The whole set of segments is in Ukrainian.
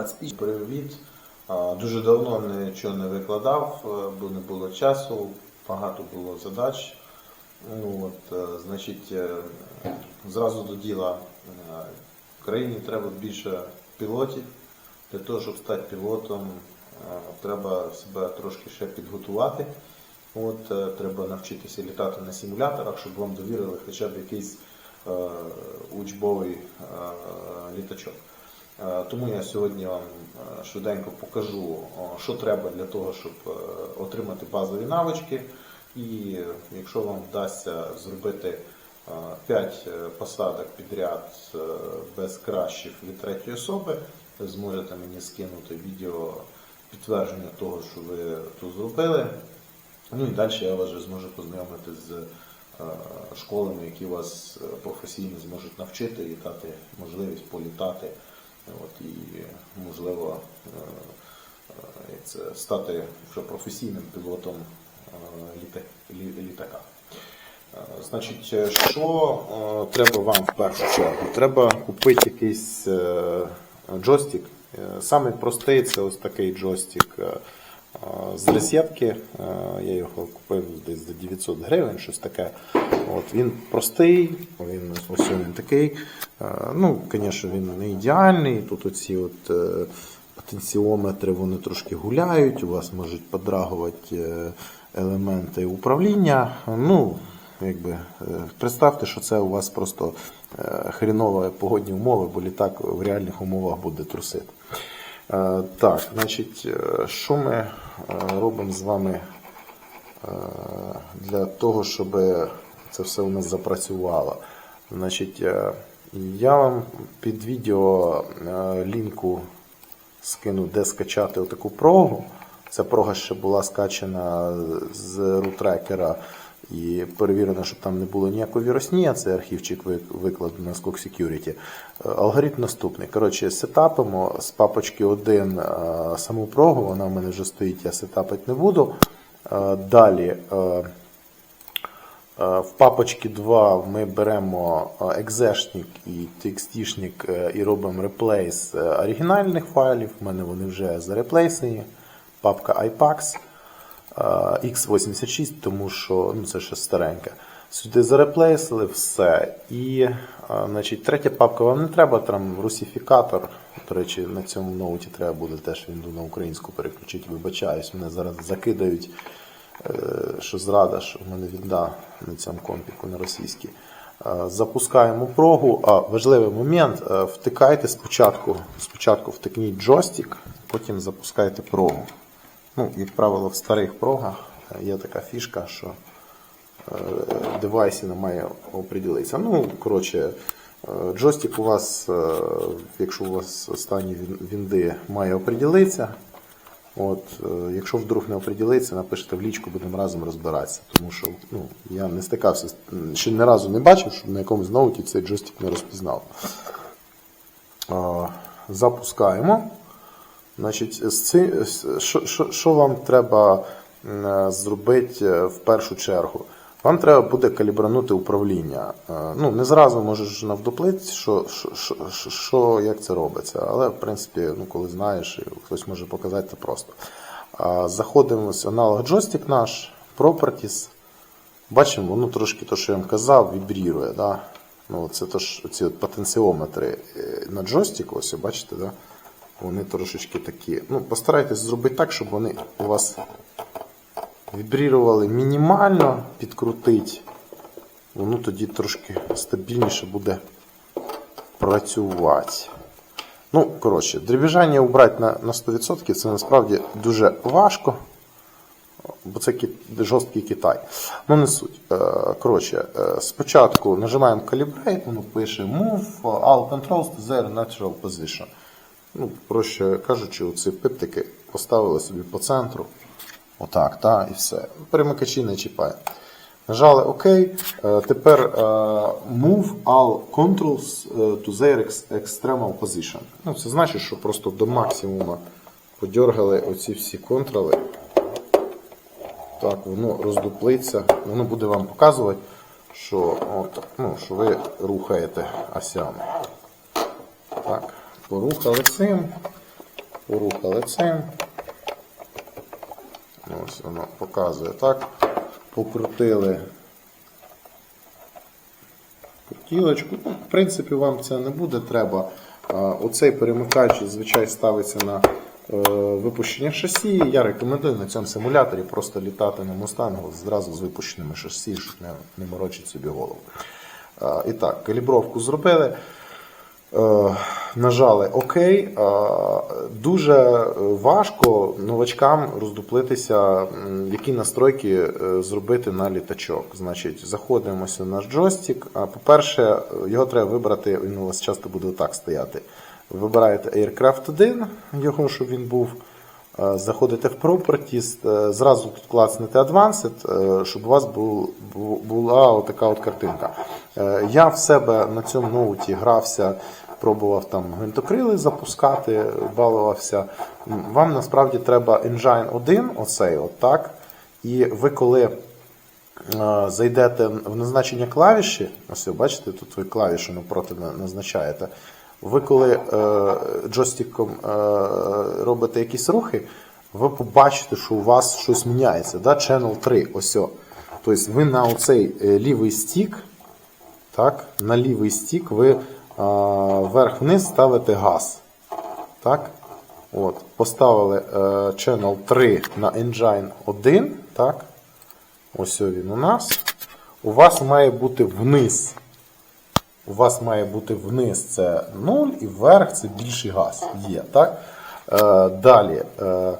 Пацпіч, привіт. Дуже давно нічого не викладав, е, бо не було часу, багато було задач. Ну, от, е, значить, е, зразу до діла. Країні треба більше пілотів. Для того, щоб стати пілотом, треба себе трошки ще підготувати. От, треба навчитися літати на симуляторах, щоб вам довірили хоча б якийсь учбовий літачок. Е, Тому я сьогодні вам е, швиденько покажу, що треба для того, щоб е, отримати базові навички. І е, якщо вам вдасться зробити 5 посадок підряд е, без кращих від третьої особи, зможете мені скинути відео підтвердження того, що ви тут зробили. Ну і далі я вас вже зможу познайомити з е, школами, які вас е, професійно зможуть навчити і дати можливість політати. От, і можливо е, е, це, стати вже професійним пілотом е, літа- лі- літака. Значить, що треба вам в першу чергу? Треба купити якийсь джойстик. Самий простий це ось такий джойстик з розетки. Е, Я його купив десь за 900 гривень, щось таке. От, він простий, він ось він такий. Е, Ну, звісно, він не ідеальний. Тут оці от е, потенціометри вони трошки гуляють, у вас можуть подрагувати елементи управління. Ну, якби, представте, що це у вас просто хрінові погодні умови, бо літак в реальних умовах буде трусити. Е, Так, значить, е, що ми е, робимо з вами для того, щоб це все у нас запрацювало? Значить, я вам під відео лінку скину, де скачати отаку прогу. Ця прога ще була скачана з рутрекера і перевірено, щоб там не було ніякої вірусні, а це архівчик ви- викладено на Skok Security. Е, Алгоритм наступний. Коротше, сетапимо з папочки 1 е, саму прогу, вона в мене вже стоїть, я сетапити не буду. Е, Далі. В папочці 2 ми беремо екзешник і е, і робимо реплейс оригінальних файлів. У мене вони вже зареплейсені. Папка IPAX X86, тому що ну, це ще стареньке. Сюди зареплейсили все. І е, значить, третя папка вам не треба, там русифікатор. До речі, на цьому ноуті треба буде теж він на українську переключити. Вибачаюсь, мене зараз закидають е, що зрада, що в мене відда на цьому компіку на російській. Е, Запускаємо прогу. А, важливий момент. е, Втикайте спочатку, спочатку втикніть джойстик, потім запускайте прогу. Ну, як правило, в старих прогах е, є така фішка, що е, девайсі не має оприділитися. Ну, коротше, е, джойстик у вас, якщо у вас останні він- вінди має оприділитися, От, якщо вдруг не оприділиться, напишете в лічку, будемо разом розбиратися. Тому що ну, я не стикався, ще ні разу не бачив, щоб на якомусь ноуті цей джойстик не розпізнав. Запускаємо. Значить, з ци- з- що, вам треба зробити е, в першу чергу? Вам треба буде калібранути управління. Е, Ну, не зразу можеш навдоплити, що, що, що, що- як це робиться. Але, в принципі, ну, коли знаєш, хтось може показати, це просто. Заходимо в аналог джойстик наш, Properties. Бачимо, воно трошки то, що я вам казав, вібрірує. Да? Ну, це то ці от потенціометри е, на джойстику, ось бачите, да? Вони трошечки такі. Ну, постарайтесь зробити так, щоб вони у вас вібрірували мінімально, підкрутить. Воно тоді трошки стабільніше буде працювати. Ну, коротше, дребіжання убрати на, на 100% це насправді дуже важко бо це кі- жорсткий Китай. Ну, не суть. Е, Коротше, е, спочатку нажимаємо Calibrate, воно пише Move all controls to their natural position. Ну, проще кажучи, оці пиптики поставили собі по центру. Отак, та, і все. Перемикачі не чіпає. Нажали ОК. Е, Тепер е, Move all controls е, to their extremal position. Ну, це значить, що просто до максимуму подергали оці всі контроли. Так, воно роздуплиться, воно буде вам показувати, що, от, ну, що ви рухаєте осями. Так, порухали цим. порухали цим. Ось воно показує так. Покрутили крутілочку. Ну, в принципі, вам це не буде треба. Оцей перемикач зазвичай ставиться на е, випущення шасі. Я рекомендую на цьому симуляторі просто літати на Мустангу зразу з випущеними шасі, щоб не, не морочити собі голову. І так, калібровку зробили. Е, Нажали ОК. Е, Дуже важко новачкам роздуплитися, які настройки е, зробити на літачок. Значить, заходимося на джойстик. По-перше, його треба вибрати, він у вас часто буде так стояти. Вибираєте Aircraft 1, його, щоб він був. Е, Заходите в Properties, зразу тут клацнете Advanced, щоб у вас була отака от картинка. Я в себе на цьому ноуті грався, пробував там гвинтокрили запускати, балувався. Вам насправді треба Engine 1, оцей от так. І ви коли е, зайдете в назначення клавіші, ось ви бачите, тут ви клавішу напроти назначаєте. Ви коли е, джойстиком е, робите якісь рухи, ви побачите, що у вас щось міняється. Да? Channel 3, ось. о. Тобто ви на оцей е, лівий стік, так, на лівий стік ви вверх-вниз ставите газ. Так? От, поставили е, Channel 3 на Engine 1. Так? Ось він у нас. У вас має бути вниз. У вас має бути вниз це 0 і вверх це більший газ. Є, так? Е, далі. Е,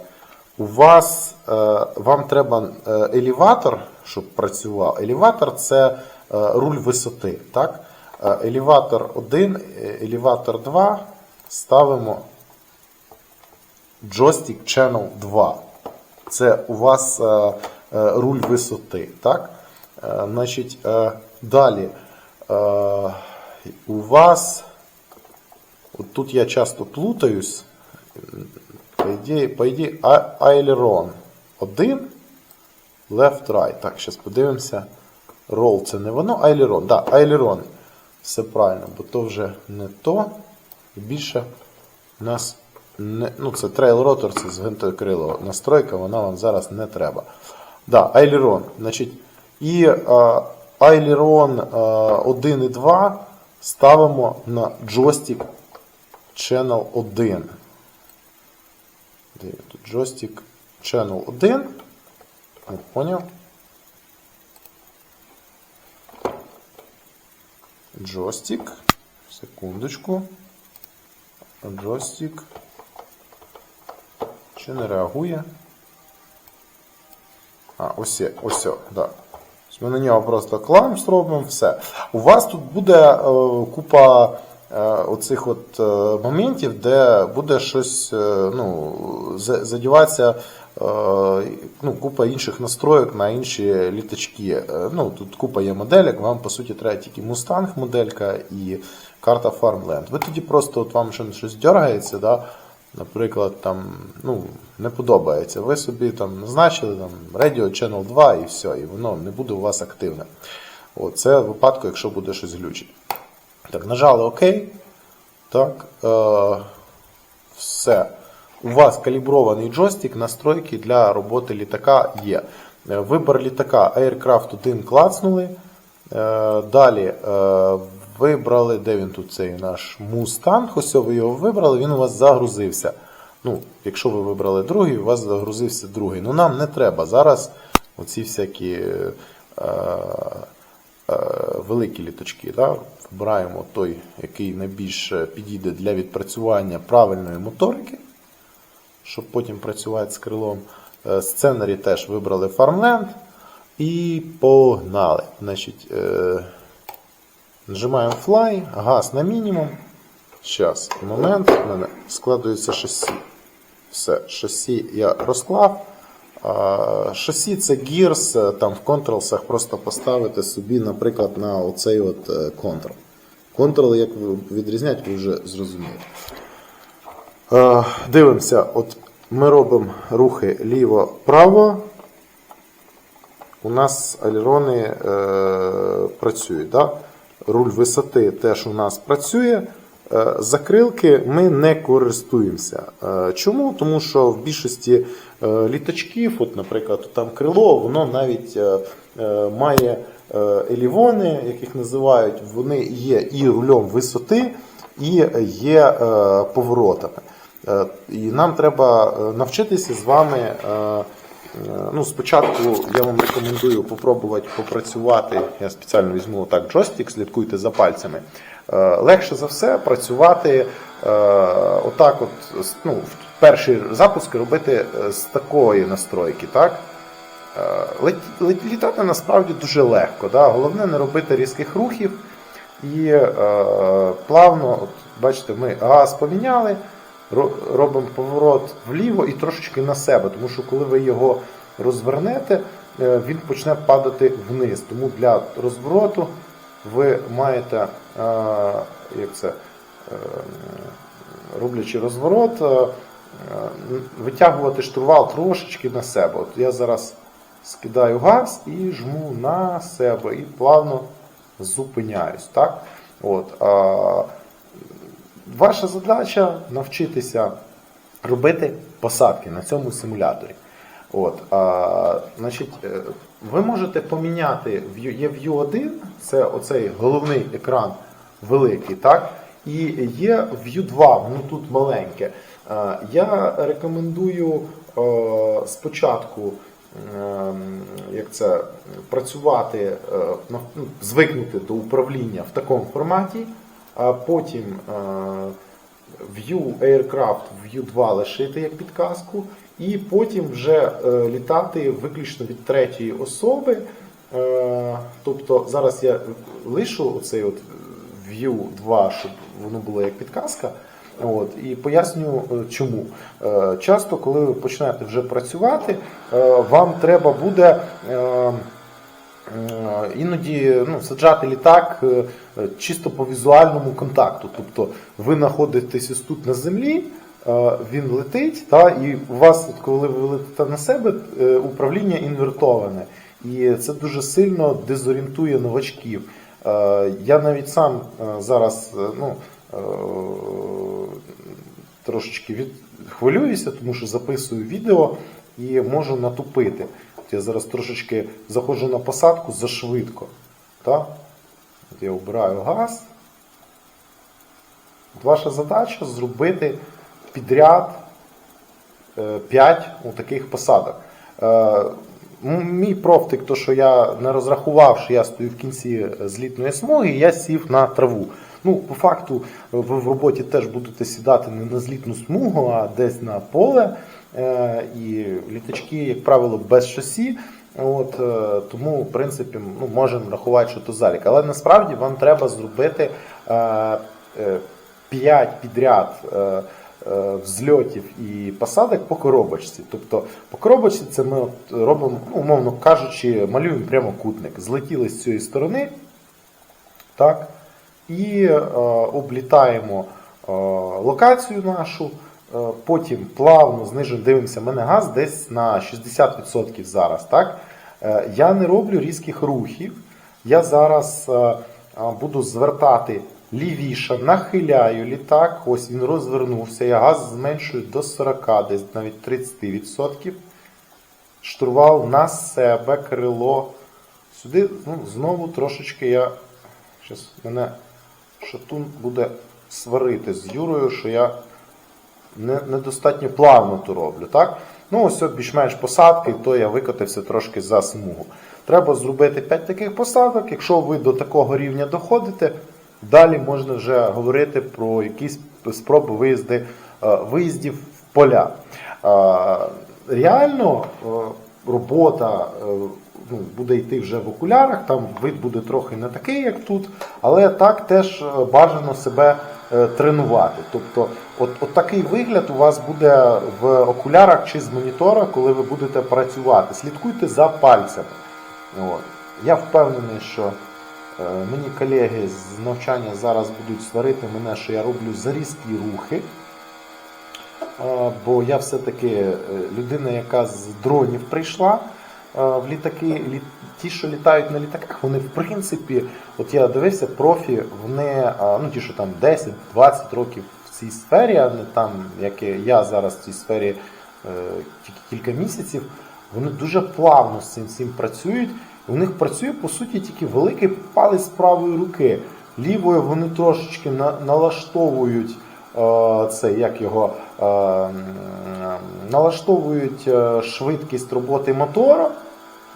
у вас е, вам треба е, елеватор, щоб працював. Елеватор це е, руль висоти. Так? Е, елеватор 1, е, елеватор 2 ставимо джойстик Channel 2. Це у вас е, руль висоти. Так? Значить, далі. У вас. От тут я часто плутаюсь. По ідеї, по ідеї Aileron 1, left right. Так, зараз подивимося. Roll це не воно, Aileron. Да, Aileron. Все правильно, бо то вже не то. І більше у нас не, ну, це трейл ротор, це з гвинтокрилова настройка, вона вам зараз не треба. Да, Aileron. Значить, і е, Aileron е, 1 і 2 ставимо на джойстик Channel 1. Де джойстик Channel 1. Не поняв. Джойстик. Секундочку. Джойстик. Чи не реагує? А, ось, є, ось, о, да. Ми на нього просто клаємо, зробимо все. У вас тут буде е, купа е, оцих от е, моментів, де буде щось ну, задіватися ну, купа інших настроєк на інші літачки. Е, ну, тут купа є моделек, вам по суті треба тільки Mustang моделька і карта Farmland. Ви тоді просто от вам щось дергається, да? наприклад, там, ну, не подобається. Ви собі там назначили там, Radio Channel 2 і все, і воно не буде у вас активне. О, це в випадку, якщо буде щось глючить. Так, нажали ОК. Так, е, все. У вас калібрований джойстик, настройки для роботи літака є. Е, Вибор літака Aircraft 1 клацнули. Е, Далі е, вибрали, де він тут цей наш Mustang, ось ви його вибрали, він у вас загрузився. Ну, Якщо ви вибрали другий, у вас загрузився другий. Ну нам не треба зараз оці всякі е, е, великі літачки. Да? Вибираємо той, який найбільш підійде для відпрацювання правильної моторики, щоб потім працювати з крилом. Е, Сценарі теж вибрали Farmland і погнали. Значить, е, нажимаємо Fly, газ на мінімум. Зараз, момент, у мене складується шасі. Все, шасі я розклав. Шасі це Gears, е, там в контролсах просто поставити собі, наприклад, на оцей от контрол. Контрол, як ви відрізняти, ви вже зрозумієте. Е, Дивимося, от ми робимо рухи ліво-право. У нас алерони е, працюють. Да? Руль висоти теж у нас працює. Е, Закрилки ми не користуємося. Е, Чому? Тому що в більшості е, літачків, от, наприклад, там крило, воно навіть е, е, має е, елівони, як їх називають, вони є і рульом висоти, і є е, поворотами. Е, І нам треба е, навчитися з вами. е, Ну, спочатку я вам рекомендую попробувати попрацювати. Я спеціально візьму так джойстик, слідкуйте за пальцями. Легше за все працювати отак, от, ну, перші запуски робити з такої настройки. Так? Літати насправді дуже легко. Да? Головне не робити різких рухів і плавно, от, бачите, ми газ поміняли, робимо поворот вліво і трошечки на себе, тому що коли ви його розвернете, е, він почне падати вниз. Тому для розвороту ви маєте, е, як це, е, роблячи розворот, витягувати штурвал трошечки на себе. От я зараз скидаю газ і жму на себе і плавно зупиняюсь. Так? От, ваша задача навчитися робити посадки на цьому симуляторі. От, а, значить, е, ви можете поміняти є View 1, це оцей головний екран великий, так? І є View 2, воно тут маленьке. Е, Я рекомендую е, спочатку ем, як це, працювати, ну, звикнути до управління в такому форматі, а потім е, View Aircraft View 2 лишити як підказку, і потім вже е, літати виключно від третьої особи. Е, Тобто зараз я лишу оцей от View 2, щоб воно було як підказка. От, і поясню чому. Часто, коли ви почнете вже працювати, вам треба буде. Е, Іноді ну, саджати літак е, чисто по візуальному контакту. Тобто ви знаходитесь тут на землі, е, він летить, та, і у вас, коли ви летите на себе, управління інвертоване. І це дуже сильно дезорієнтує новачків. Я навіть сам зараз ну, трошечки від... хвилююся, тому що записую відео і можу натупити. Я зараз трошечки заходжу на посадку зашвидко. От я обираю газ. От ваша задача зробити підряд 5 таких посадок. Е, Мій профтик, то що я не розрахував, що я стою в кінці злітної смуги, я сів на траву. Ну, по факту, ви в роботі теж будете сідати не на злітну смугу, а десь на поле. Е, І літачки, як правило, без шасі. От, е, тому, в принципі, ну, можемо рахувати, що то залік. Але насправді вам треба зробити е, е, 5 підряд е, е, взльотів і посадок по коробочці. Тобто по коробочці це ми от робимо, ну, умовно кажучи, малюємо прямокутник. Злетіли з цієї сторони, так, і е, облітаємо е, локацію нашу. Е, Потім плавно знижуємо, дивимося, мене газ десь на 60% зараз. Так? Е, Я не роблю різких рухів. Я зараз е, буду звертати лівіше, нахиляю літак. Ось він розвернувся. Я газ зменшую до 40, десь навіть 30%. Штурвал на себе, крило. Сюди ну, знову трошечки я. Щас мене шатун буде сварити з Юрою, що я не, недостатньо плавно то роблю. Так? Ну, ось більш-менш посадки, то я викотився трошки за смугу. Треба зробити 5 таких посадок. Якщо ви до такого рівня доходите, далі можна вже говорити про якісь спроби виїзди, е, виїздів в поля. Е, Реально е, робота ну, буде йти вже в окулярах, там вид буде трохи не такий, як тут, але так теж бажано себе тренувати. Тобто, от, от такий вигляд у вас буде в окулярах чи з монітора, коли ви будете працювати. Слідкуйте за пальцями. От. Я впевнений, що е, мені колеги з навчання зараз будуть сварити мене, що я роблю зарізкі рухи. Е, Бо я все-таки е, людина, яка з дронів прийшла. В літаки, лі- ті, що літають на літаках, вони в принципі, от я дивився, профі, вони, ну ті, що там 10-20 років в цій сфері, а не там, як я зараз в цій сфері е, тільки кілька місяців, вони дуже плавно з цим всім працюють. У них працює по суті тільки великий палець правої руки. Лівою вони трошечки на, налаштовують е, це, як його налаштовують е, швидкість роботи мотора.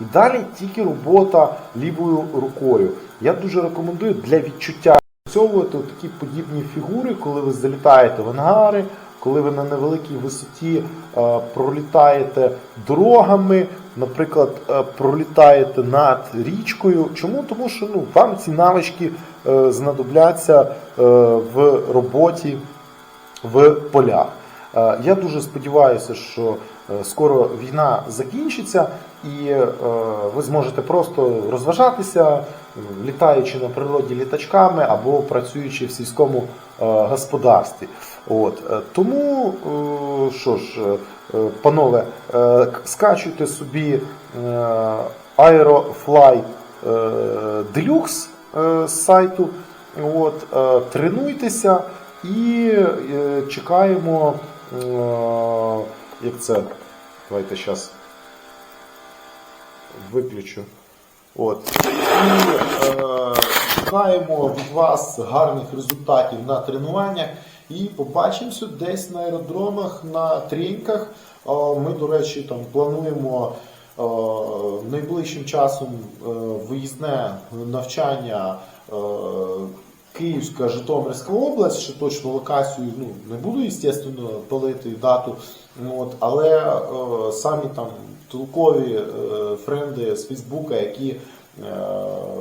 І далі тільки робота лівою рукою. Я дуже рекомендую для відчуття працьовувати такі подібні фігури, коли ви залітаєте в ангари, коли ви на невеликій висоті е, пролітаєте дорогами, наприклад, е, пролітаєте над річкою. Чому? Тому що ну, вам ці навички е, знадобляться е, в роботі в полях. Е, Я дуже сподіваюся, що е, скоро війна закінчиться і е, ви зможете просто розважатися, літаючи на природі літачками або працюючи в сільському господарстві. От. Тому, що ж, панове, скачуйте собі Aerofly Deluxe з сайту. От, тренуйтеся і чекаємо, як це, давайте зараз виключу. От. І е, чекаємо від вас гарних результатів на тренуваннях і побачимося десь на аеродромах, на треньках. Е, Ми, до речі, там плануємо е, найближчим часом е, виїзне навчання. е, Київська, Житомирська область, ще точно локацію ну, не буду, звісно, палити дату. Ну, От, але е, самі там толкові е, френди з Фейсбука, які е,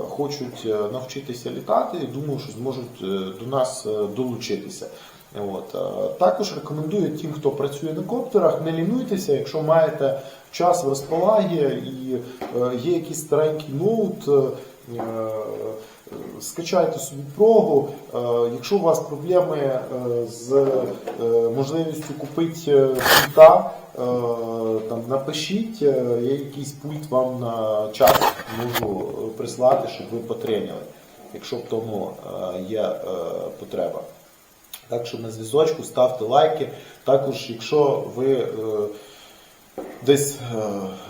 хочуть е, навчитися літати, думаю, що зможуть е, до нас е, долучитися. От. Також рекомендую тим, хто працює на коптерах, не лінуйтеся, якщо маєте час в розпалагі і е, є якийсь старенький ноут. е, е, Скачайте собі прогу. Якщо у вас проблеми з можливістю купити пульта, там напишіть, я якийсь пульт вам на час можу прислати, щоб ви потренили, якщо в тому є потреба. Так що на зв'язочку ставте лайки. Також, якщо ви десь е,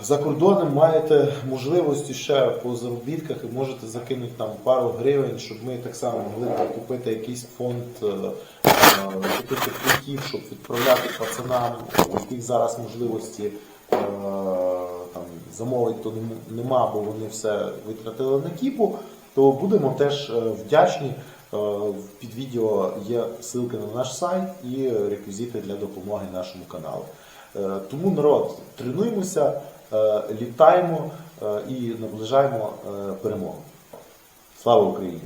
за кордоном маєте можливості ще по заробітках і можете закинути там пару гривень, щоб ми так само могли купити якийсь фонд, е, е, купити путів, щоб відправляти пацанам, яких зараз можливості там, замовити то нема, бо вони все витратили на кіпу, то будемо теж вдячні. Під відео є ссылки на наш сайт і реквізити для допомоги нашому каналу. Е, Тому народ, тренуємося, е, літаємо е, і наближаємо перемогу. Слава Україні!